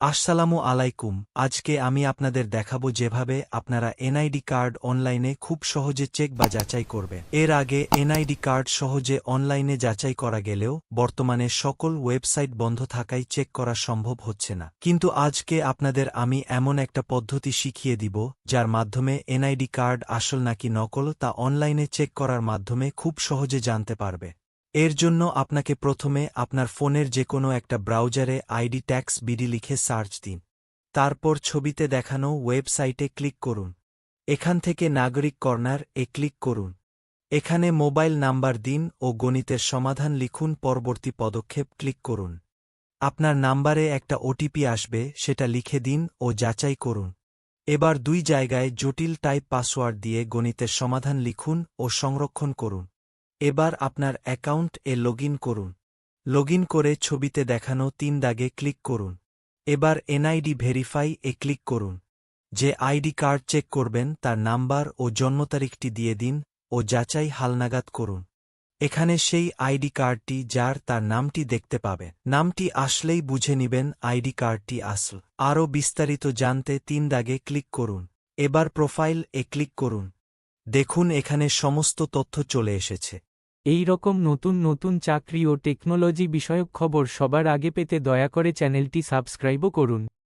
আসসালামু আলাইকুম, আজকে আমি আপনাদের দেখাবো যেভাবে আপনারা এনআইডি কার্ড অনলাইনে খুব সহজে চেক বা যাচাই করবেন। এর আগে এনআইডি কার্ড সহজে অনলাইনে যাচাই করা গেলেও বর্তমানে সকল ওয়েবসাইট বন্ধ থাকায় চেক করা সম্ভব হচ্ছে না। কিন্তু আজকে আপনাদের আমি এমন একটা পদ্ধতি শিখিয়ে দিব, যার মাধ্যমে এনআইডি কার্ড আসল নাকি নকল তা অনলাইনে চেক করার মাধ্যমে খুব সহজে জানতে পারবে। এর জন্য আপনাকে প্রথমে আপনার ফোনের যে কোনো একটা ব্রাউজারে আইডি ট্যাক্স বিডি লিখে সার্চ দিন। তারপর ছবিতে দেখানো ওয়েবসাইটে ক্লিক করুন। এখান থেকে নাগরিক কর্নার এ ক্লিক করুন। এখানে মোবাইল নাম্বার দিন ও গণিতের সমাধান লিখুন পরবর্তী পদক্ষেপ ক্লিক করুন। আপনার নাম্বারে একটা ওটিপি আসবে, সেটা লিখে দিন ও যাচাই করুন। এবার দুই জায়গায় জটিল টাইপ পাসওয়ার্ড দিয়ে গণিতের সমাধান লিখুন ও সংরক্ষণ করুন। এবার আপনার অ্যাকাউন্ট এ লগইন করুন। লগইন করে ছবিতে দেখানো তিন দাগে ক্লিক করুন। এবার এনআইডি ভেরিফাই এ ক্লিক করুন। যে আইডি কার্ড চেক করবেন তার নাম্বার ও জন্ম তারিখটি দিয়ে দিন ও যাচাই হালনাগাদ করুন। এখানে সেই আইডি কার্ডটি যার তার নামটি দেখতে পাবে। নামটি আসলেই বুঝে নিবেন আইডি কার্ডটি আসল। আরও বিস্তারিত জানতে তিন দাগে ক্লিক করুন। এবার প্রোফাইল এ ক্লিক করুন। দেখুন এখানে সমস্ত তথ্য চলে এসেছে। এই রকম নতুন নতুন চাকরি ও টেকনোলজি বিষয়ক খবর সবার আগে পেতে দয়া করে চ্যানেলটি সাবস্ক্রাইবও করুন।